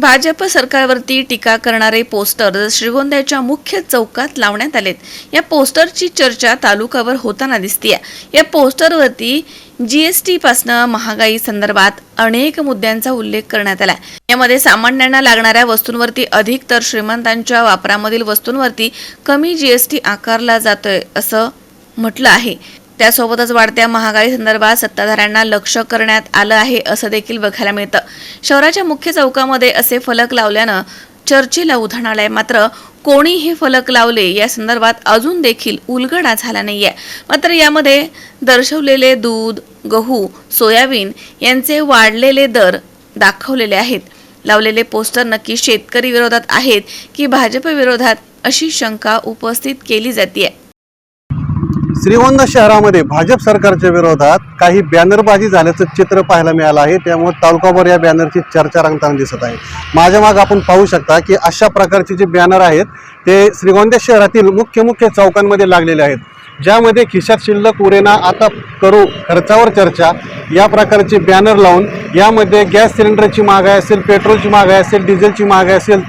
भाजप सरकारवरती टीका करणारे पोस्टर श्रीगोंद्याच्या मुख्य चौकात लावण्यात आलेत. या पोस्टरची चर्चा तालुक्यावर होताना दिसतीये. या पोस्टरवरती जीएसटी पासनं महागाई संदर्भात अनेक मुद्द्यांचा उल्लेख करण्यात आला यामध्ये सामान्यांना लागणाऱ्या वस्तूंवरती अधिक तर श्रीमंतांच्या वापरामधील वस्तूंवरती कमी जीएसटी आकारला जातोय असं म्हटलं आहे. त्यासोबतच वाढत्या महागाई संदर्भात सत्ताधाऱ्यांना लक्ष करण्यात आलं आहे असं देखील बघायला मिळतं. शहराच्या मुख्य चौकामध्ये असे फलक लावल्यानं चर्चेला उधाण आलंय मात्र कोणी हे फलक लावले या संदर्भात अजून देखील उलगडा झाला नाहीये. मात्र यामध्ये दर्शवलेले दूध गहू सोयाबीन यांचे वाढलेले दर दाखवलेले आहेत. लावलेले पोस्टर नक्की शेतकरी विरोधात आहेत की भाजप विरोधात अशी शंका उपस्थित केली जाते श्रीगोंदा शहरामध्ये भाजप सरकारच्या विरोधात काही बॅनरबाजी झाल्याचं चित्र पाहायला मिळालं आहे. त्यामुळे तालुकाभर या बॅनरची चर्चा रंगताना दिसत आहे. माझ्या मागे आपण पाहू शकता की अशा प्रकारचे जे बॅनर आहेत ते श्रीगोंदा शहरातील मुख्य मुख्य चौकांमध्ये लागलेले आहेत. ज्यामध्ये खिशात शिल्लक उरेना आता करू खर्चावर चर्चा या प्रकारचे बॅनर लावून यामध्ये गॅस सिलेंडरची महागाई असेल पेट्रोलची महागाई असेल डिझेलची महागाई असेल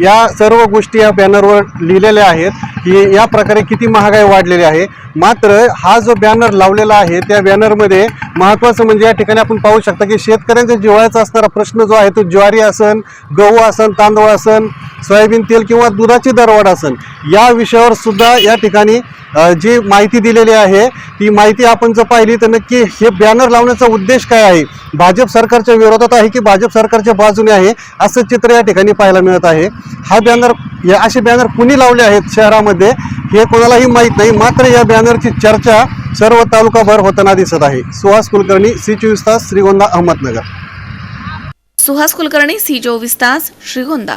या सर्व गोष्टी या बॅनरवर लिहिलेल्या आहेत की या प्रकारे किती महागाई वाढलेली आहे. मात्र हा जो बॅनर लावलेला आहे त्या बॅनरमध्ये महत्त्वाचं म्हणजे या ठिकाणी आपण पाहू शकता की शेतकऱ्यांच्या जिवाळ्याचा असणारा प्रश्न जो आहे तो ज्वारी असन गहू असन तांदूळ असन सोयाबीन तेल किंवा दुधाची दरवाढ असन या विषयावर सुद्धा या ठिकाणी जी माहिती दिलेली आहे ती माहिती आपण जर पाहिली तर नक्की हे बॅनर लावण्याचा उद्देश काय आहे? भाजप सरकारच्या विरोधात आहे की भाजप सरकारच्या बाजूने आहे असं चित्र या ठिकाणी पाहायला मिळत आहे. हा बॅनर या असे बॅनर कुणी लावले आहेत शहरामध्ये हे कोणालाही माहीत नाही. मात्र या बॅनरची चर्चा सर्व तालुकाभर होताना दिसत आहे. सुहास कुलकर्णी सी चोवीस तास श्रीगोंदा अहमदनगर. सुहास कुलकर्णी सी चोवीस तास श्रीगोंदा.